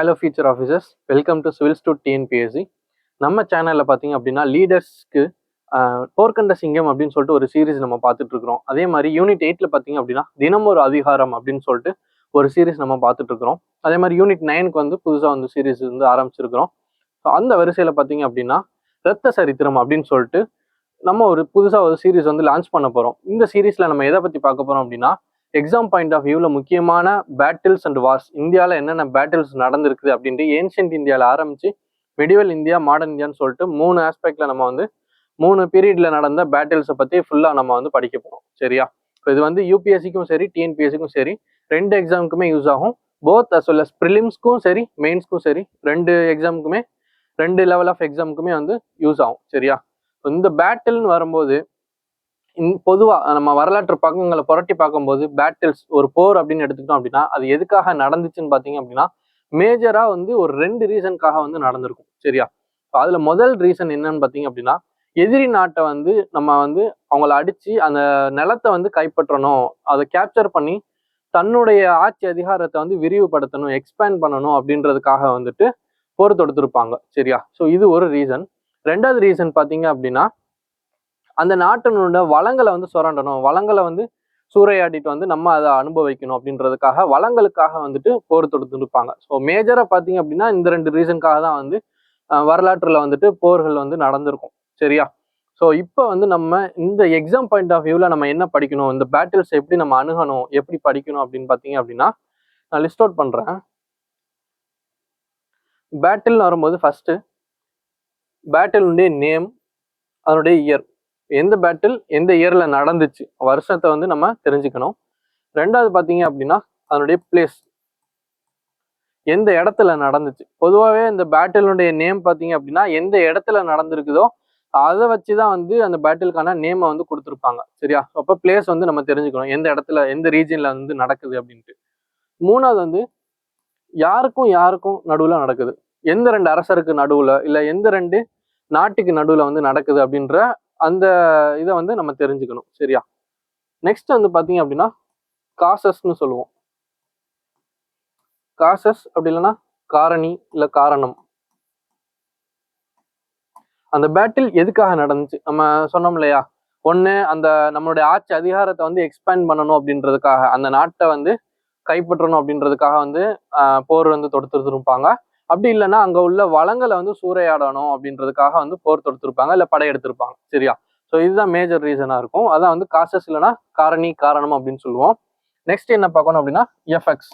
Hello future officers welcome to civils to TNPSC நம்ம சேனலில் பார்த்தீங்க அப்படின்னா லீடர்ஸ்க்கு போர்க்கண்ட சிங்கம் அப்படின்னு சொல்லிட்டு ஒரு சீரிஸ் நம்ம பார்த்துட்டு இருக்கிறோம். அதே மாதிரி யூனிட் எயிட்ல பார்த்தீங்க அப்படின்னா தினம் ஒரு அதிகாரம் அப்படின்னு சொல்லிட்டு ஒரு சீரிஸ் நம்ம பார்த்துட்டு இருக்கிறோம். அதே மாதிரி யூனிட் நைனுக்கு வந்து புதுசாக வந்து சீரிஸ் வந்து ஆரம்பிச்சிருக்கிறோம். ஸோ அந்த வரிசையில் பார்த்தீங்க அப்படின்னா ரத்த சரித்திரம் அப்படின்னு சொல்லிட்டு நம்ம ஒரு புதுசாக ஒரு சீரிஸ் வந்து லான்ச் பண்ண போகிறோம் இந்த சீரிஸில் நம்ம எதை பற்றி பார்க்க போகிறோம் அப்படின்னா எக்ஸாம் பாயிண்ட் ஆஃப் வியூவில் முக்கியமான பேட்டில்ஸ் அண்ட் வார்ஸ் இந்தியாவில் என்னென்ன பேட்டில்ஸ் நடந்திருக்குது அப்படின்ட்டு ஏன்ஷியன்ட் இந்தியாவில் ஆரம்பித்து மெடிவல் இந்தியா மாடர்ன் இந்தியான்னு சொல்லிட்டு மூணு ஆஸ்பெக்டில் நம்ம வந்து மூணு பீரியடில் நடந்த பேட்டில்ஸை பற்றி ஃபுல்லாக நம்ம வந்து படிக்க போகிறோம் சரியா? இப்போ இது வந்து யூபிஎஸ்சிக்கும் சரி டிஎன்பிஎஸ்சிக்கும் சரி ரெண்டு எக்ஸாமுக்குமே யூஸ் ஆகும். போத் அஸ் வெல் அஸ் ப்ரிலிம்ஸ்க்கும் சரி மெயின்ஸ்க்கும் சரி ரெண்டு எக்ஸாமுக்குமே ரெண்டு லெவல் ஆஃப் எக்ஸாமுக்குமே வந்து யூஸ் ஆகும். சரியா? இந்த பேட்டில்னு வரும்போது பொதுவாக நம்ம வரலாற்று பக்கங்களை புரட்டி பார்க்கும்போது பேட்டில்ஸ் ஒரு போர் அப்படின்னு எடுத்துக்கிட்டோம் அப்படின்னா அது எதுக்காக நடந்துச்சுன்னு பார்த்தீங்க அப்படின்னா மேஜராக வந்து ஒரு ரெண்டு ரீசனுக்காக வந்து நடந்திருக்கும் சரியா? அதில் முதல் ரீசன் என்னன்னு பார்த்தீங்க அப்படின்னா எதிரி நாட்டை வந்து நம்ம வந்து அவங்கள அடித்து அந்த நிலத்தை வந்து கைப்பற்றணும் அதை கேப்சர் பண்ணி தன்னுடைய ஆட்சி அதிகாரத்தை வந்து விரிவுபடுத்தணும் எக்ஸ்பேண்ட் பண்ணணும் அப்படின்றதுக்காக வந்துட்டு போர் தொடுத்திருப்பாங்க சரியா? ஸோ இது ஒரு ரீசன். ரெண்டாவது ரீசன் பார்த்தீங்க அப்படின்னா அந்த நாட்டினோட வளங்களை வந்து சுரண்டணும். வளங்களை வந்து சூறையாடிட்டு வந்து நம்ம அதை அனுபவிக்கணும் அப்படின்றதுக்காக வளங்களுக்காக வந்துட்டு போர் தொடுத்துருப்பாங்க. ஸோ மேஜராக பார்த்தீங்க அப்படின்னா இந்த ரெண்டு ரீசனுக்காக தான் வந்து வரலாற்றில் வந்துட்டு போர்கள் வந்து நடந்திருக்கும். சரியா? ஸோ இப்போ வந்து நம்ம இந்த எக்ஸாம் பாயிண்ட் ஆஃப் வியூவில் நம்ம என்ன படிக்கணும்? இந்த பேட்டில்ஸ் எப்படி நம்ம அணுகணும்? எப்படி படிக்கணும் அப்படின்னு பார்த்தீங்க அப்படின்னா நான் லிஸ்ட் அவுட் பண்ணுறேன் பேட்டில்னு வரும்போது ஃபஸ்ட்டு பேட்டிலுடைய நேம் அதனுடைய இயர் எந்த பேட்டில் எந்த இயரில் நடந்துச்சு வருஷத்தை வந்து நம்ம தெரிஞ்சுக்கணும். ரெண்டாவது பார்த்தீங்க அப்படின்னா அதனுடைய பிளேஸ் எந்த இடத்துல நடந்துச்சு? பொதுவாகவே இந்த பேட்டிலுடைய நேம் பார்த்தீங்க அப்படின்னா எந்த இடத்துல நடந்திருக்குதோ அதை வச்சு தான் வந்து அந்த பேட்டிலுக்கான நேமை வந்து கொடுத்துருப்பாங்க. சரியா? அப்போ பிளேஸ் வந்து நம்ம தெரிஞ்சுக்கணும். எந்த இடத்துல எந்த ரீஜனில் வந்து நடக்குது அப்படின்ட்டு. மூணாவது வந்து யாருக்கும் யாருக்கும் நடுவில் நடக்குது. எந்த ரெண்டு அரசருக்கு நடுவில் இல்லை எந்த ரெண்டு நாட்டுக்கு நடுவில் வந்து நடக்குது அப்படின்ற அந்த இதை வந்து நம்ம தெரிஞ்சுக்கணும். சரியா? நெக்ஸ்ட் வந்து பார்த்தீங்க அப்படின்னா காசஸ்ன்னு சொல்லுவோம். காசஸ் அப்படி இல்லைன்னா காரணி இல்லை காரணம். அந்த பேட்டில் எதுக்காக நடந்துச்சு? நம்ம சொன்னோம் இல்லையா? ஒன்று அந்த நம்மளுடைய ஆட்சி அதிகாரத்தை வந்து எக்ஸ்பேண்ட் பண்ணணும் அப்படின்றதுக்காக அந்த நாட்டை வந்து கைப்பற்றணும் அப்படின்றதுக்காக வந்து போர் வந்து தொடுத்துருந்துருப்பாங்க. அப்படி இல்லைன்னா அங்கே உள்ள வளங்களை வந்து சூறையாடணும் அப்படின்றதுக்காக வந்து போர் தொடுத்திருப்பாங்க இல்லை படையெடுத்திருப்பாங்க சரியா? ஸோ இதுதான் மேஜர் ரீசனாக இருக்கும். அதான் வந்து காசஸ் இல்லைன்னா காரணி காரணம் அப்படின்னு சொல்லுவோம். நெக்ஸ்ட் என்ன பார்க்கணும் அப்படின்னா எஃபெக்ட்ஸ்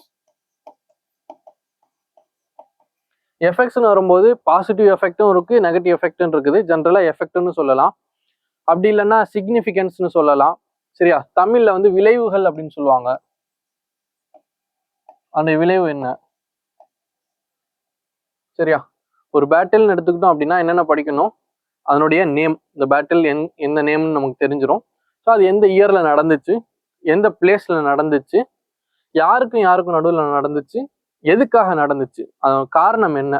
எஃபெக்ட்ஸ்னு வரும்போது பாசிட்டிவ் எஃபெக்டும் இருக்குது நெகட்டிவ் எஃபெக்டும் இருக்குது. ஜென்ரலாக எஃபெக்ட்னு சொல்லலாம். அப்படி இல்லைன்னா சிக்னிஃபிகன்ஸ்னு சொல்லலாம். சரியா? தமிழில் வந்து விளைவுகள் அப்படின்னு சொல்லுவாங்க. அந்த விளைவு என்ன? சரியா? ஒரு பேட்டில்னு எடுத்துக்கிட்டோம் அப்படின்னா என்னென்ன படிக்கணும்? அதனுடைய நேம் இந்த பேட்டில் எந் எந்த நேம்னு நமக்கு தெரிஞ்சிடும் ஸோ அது எந்த இயரில் நடந்துச்சு? எந்த பிளேஸில் நடந்துச்சு? யாருக்கும் யாருக்கும் நடுவில் நடந்துச்சு? எதுக்காக நடந்துச்சு? அதோட காரணம் என்ன?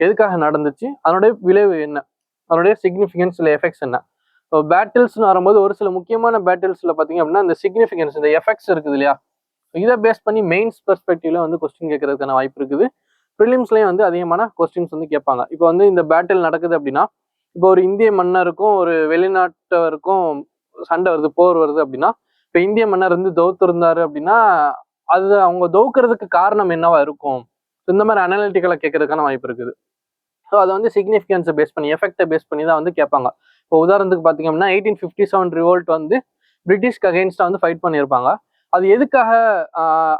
எதுக்காக நடந்துச்சு? அதனுடைய விளைவு என்ன? அதனுடைய சிக்னிஃபிகன்ஸ் இல்லை எஃபெக்ட்ஸ் என்ன? இப்போ பேட்டில்ஸ்னு வரும்போது ஒரு சில முக்கியமான பேட்டில்ஸில் பார்த்தீங்க அப்படின்னா இந்த சிக்னிஃபிகன்ஸ் இந்த எஃபெக்ட்ஸ் இருக்குது இல்லையா? இதை பேஸ் பண்ணி மெயின்ஸ் பெர்ஸ்பெக்டிவ்ல வந்து கொஸ்டின் கேட்கறதுக்கான வாய்ப்பு இருக்குது. ப்ரிலிம்ஸ்லேயும் வந்து அதிகமான கொஸ்டின்ஸ் வந்து கேட்பாங்க. இப்போ வந்து இந்த பேட்டில் நடக்குது அப்படின்னா இப்போ ஒரு இந்திய மன்னருக்கும் ஒரு வெளிநாட்டவருக்கும் சண்டை வருது போர் வருது அப்படின்னா இப்போ இந்திய மன்னர் வந்து தோத்துருந்தாரு அப்படின்னா அது அவங்க தோக்குறதுக்கு காரணம் என்னவா இருக்கும்? இந்த மாதிரி அனாலிட்டிக்கலாக கேட்கறதுக்கான வாய்ப்பு இருக்குது. ஸோ அதை வந்து சிக்னிஃபிகன்ஸை பேஸ் பண்ணி எஃபெக்டை பேஸ் பண்ணி தான் வந்து கேட்பாங்க. இப்போ உதாரணத்துக்கு பார்த்தீங்க அப்படின்னா எயிட்டீன் ஃபிஃப்டி செவன் ரிவோல்ட் வந்து பிரிட்டிஷ்க்கு அகேன்ஸ்டாக வந்து ஃபைட் பண்ணியிருப்பாங்க. அது எதுக்காக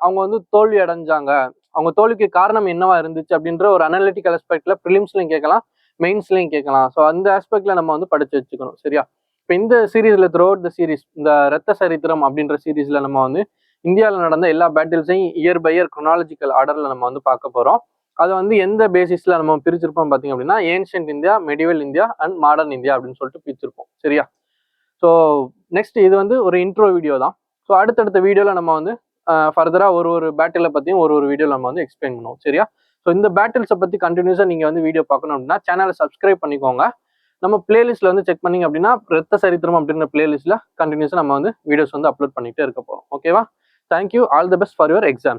அவங்க வந்து தோல்வி அடைஞ்சாங்க? அவங்க தோல்விக்கு காரணம் என்னவா இருந்துச்சு அப்படின்ற ஒரு அனாலிட்டிக்கல் ஆஸ்பெக்ட்ல ப்ரிலிம்ஸ்லையும் கேட்கலாம் மெயின்ஸ்லையும் கேட்கலாம். ஸோ அந்த ஆஸ்பெக்ட்ல நம்ம வந்து படிச்சு வச்சுக்கணும் சரியா? இப்போ இந்த சீரீஸ்ல த்ரூ அவுட் த சீரீஸ் இந்த ரத்த சரித்திரம் அப்படின்ற சீரீஸ்ல நம்ம வந்து இந்தியாவில் நடந்த எல்லா பேட்டில்ஸையும் இயர் பை இயர் குரோனாலஜிக்கல் ஆர்டர்ல நம்ம வந்து பார்க்க போறோம். அதை வந்து எந்த பேசிஸ்ல நம்ம பிரிச்சிருப்போம் பார்த்தீங்க அப்படின்னா ancient India medieval India and modern India அப்படின்னு சொல்லிட்டு பிரிச்சிருப்போம் சரியா? ஸோ நெக்ஸ்ட் இது வந்து ஒரு இன்ட்ரோ வீடியோ தான். ஸோ அடுத்தடுத்த வீடியோவில் நம்ம வந்து ஃபர்தராக ஒரு ஒரு பேட்டிலை பற்றியும் ஒரு ஒரு வீடியோ நம்ம வந்து எக்ஸ்பிளைன் பண்ணுவோம் சரியா? ஸோ இந்த பேட்டில்ஸை பற்றி கண்டினியூஸாக நீங்கள் வந்து வீடியோ பார்க்கணும் அப்படின்னா சேனலை சப்ஸ்கிரைப் பண்ணிக்கோங்க. நம்ம பிளேலிஸ்ட்டில் வந்து செக் பண்ணீங்க அப்படின்னா ரத்த சரித்திரம் அப்படின்ற பிளேலிஸ்ட்டில் கண்டினியூஸாக நம்ம வந்து வீடியோஸ் வந்து அப்லோட் பண்ணிகிட்டே இருக்க போகிறோம் ஓகேவா thank you all the best for your exam